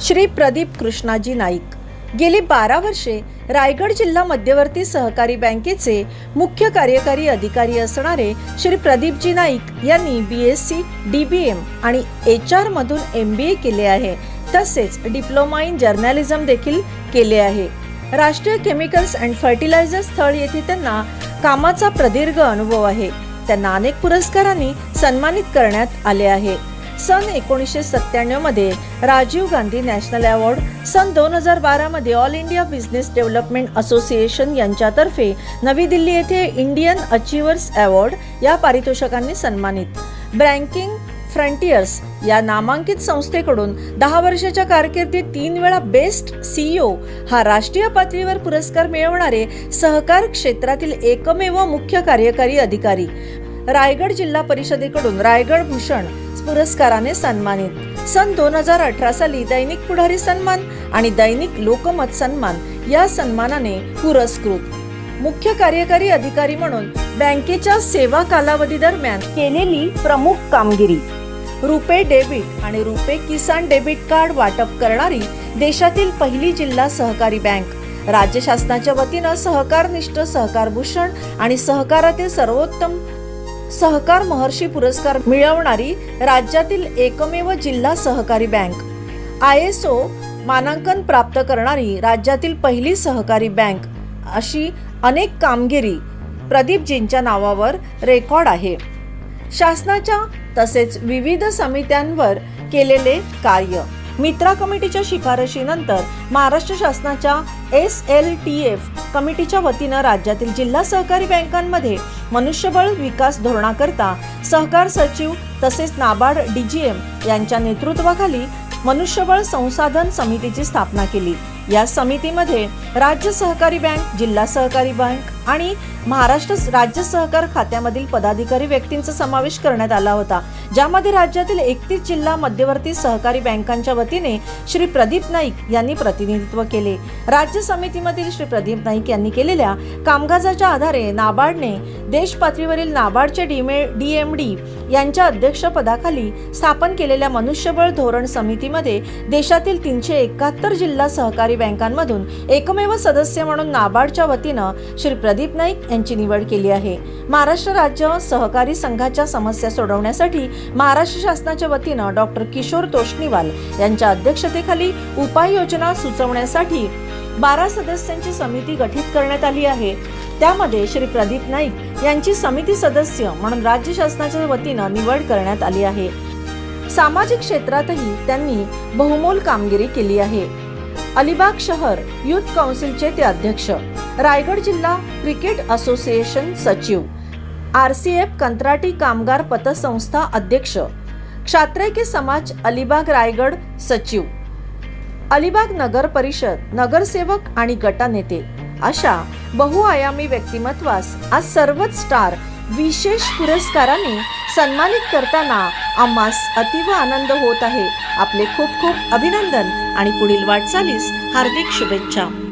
श्री प्रदीप कृष्णाजी नाईक. गेली बारा वर्षे रायगड जिल्हा मध्यवर्ती सहकारी बँकेचे मुख्य कार्यकारी अधिकारी असणारे श्री प्रदीपजी नाईक यांनी B S C D B M आणि एच आर मधून एम बी ए केले आहे. तसेच डिप्लोमा इन जर्नलिझम देखील केले आहे. राष्ट्रीय केमिकल्स अँड फर्टिलायझर स्थळ येथे त्यांना कामाचा प्रदीर्घ अनुभव आहे. त्यांना अनेक पुरस्कारांनी सन्मानित करण्यात आले आहे. सन एकोणीसशे सत्त्याण्णवमध्ये राजीव गांधी नॅशनल अवॉर्ड सन दोन हजार बारा मध्ये all India business development association यांच्यातर्फे नवी दिल्ली येथे इंडियन अचिव्हर्स अवॉर्ड या पारितोषिकांनी सन्मानित. बँकिंग फ्रंटियर्स या नामांकित संस्थेकडून दहा वर्षाच्या कारकिर्दीत तीन वेळा बेस्ट सीईओ हा राष्ट्रीय पातळीवर पुरस्कार मिळवणारे सहकार क्षेत्रातील एकमेव मुख्य कार्यकारी अधिकारी. रायगड जिल्हा परिषदेकडून रायगड भूषण पुरस्काराने सन्मानित. सन दोन हजार अठरा साली दैनिक पुढारी सन्मान आणि दैनिक लोकमत सन्मान या सन्मानाने पुरस्कृत. मुख्य कार्यकारी अधिकारी म्हणून बँकेच्या सेवा कालावधी दरम्यान केलेली प्रमुख कामगिरी. रुपे डेबिट आणि रुपे किसान डेबिट कार्ड वाटप करणारी देशातील पहिली जिल्हा सहकारी बँक. राज्य शासनाच्या वतीनं सहकारनिष्ठ सहकार भूषण आणि सहकारातील सर्वोत्तम सहकार महर्षी पुरस्कार मिळवणारी राज्यातील एकमेव जिल्हा सहकारी बँक. आय एस ओ मानांकन प्राप्त करणारी राज्यातील पहिली सहकारी बँक अशी अनेक कामगिरी प्रदीपजींच्या नावावर रेकॉर्ड आहे. शासनाच्या तसेच विविध समित्यांवर केलेले कार्य. मित्रा कमिटीच्या शिफारशीनंतर महाराष्ट्र शासनाच्या एस एल टी एफ कमिटीच्या वतीनं राज्यातील जिल्हा सहकारी बँकांमध्ये मनुष्यबळ विकास धोरणाकरता सहकार सचिव तसेच नाबार्ड डीजीएम यांच्या नेतृत्वाखाली मनुष्यबळ संसाधन समितीची स्थापना केली. या समितीमध्ये राज्य सहकारी बँक जिल्हा सहकारी बँक आणि महाराष्ट्र राज्य सहकार खात्यामधील पदाधिकारी व्यक्तींचा समावेश करण्यात आला होता. ज्यामध्ये राज्यातील एकतीस जिल्हा मध्यवर्ती सहकारी बँकांच्या वतीने श्री प्रदीप नाईक यांनी प्रतिनिधित्व केले. राज्य समितीमधील श्री प्रदीप नाईक यांनी केलेल्या कामकाजाच्या आधारे नाबार्डने देश पातळीवरील नाबार्डचे डीमे डी एम डी यांच्या अध्यक्षपदाखाली स्थापन केलेल्या मनुष्यबळ धोरण समितीमध्ये देशातील तीनशे एकाहत्तर जिल्हा सहकारी बँकांमधून एकमेव सदस्य म्हणून नाबार्डच्या वतीनं श्री प्रदीप नाईक यांची निवड केली आहे. महाराष्ट्र राज्य सहकारी संघाच्या समस्या सोडवण्यासाठी महाराष्ट्र शासनाच्या वतीनं डॉक्टर किशोर तोष्णीवाल यांच्या अध्यक्षतेखाली उपाययोजना सुचवण्यासाठी बारा सदस्यांची समिती गठीत करण्यात आली आहे. त्यामध्ये श्री प्रदीप नाईक यांची समिती सदस्य म्हणून राज्य शासनाच्या वतीनं निवड करण्यात आली आहे. सामाजिक क्षेत्रातही त्यांनी बहुमोल कामगिरी केली आहे. अलिबाग शहर युथ काउन्सिलचे ते अध्यक्ष रायगड जिल्हा क्रिकेट असोसिएशन सचिव आर सी एफ कंत्राटी कामगार पतसंस्था अध्यक्ष क्षात्रैक्य समाज अलिबाग रायगड सचिव अलिबाग नगर परिषद नगरसेवक आणि गटनेते अशा बहुआयामी व्यक्तिमत्वास आज सर्वच स्टार विशेष पुरस्काराने सन्मानित करताना आम्हास अतीव आनंद होत आहे. आपले खूप खूप अभिनंदन आणि पुढील वाटचालीस हार्दिक शुभेच्छा.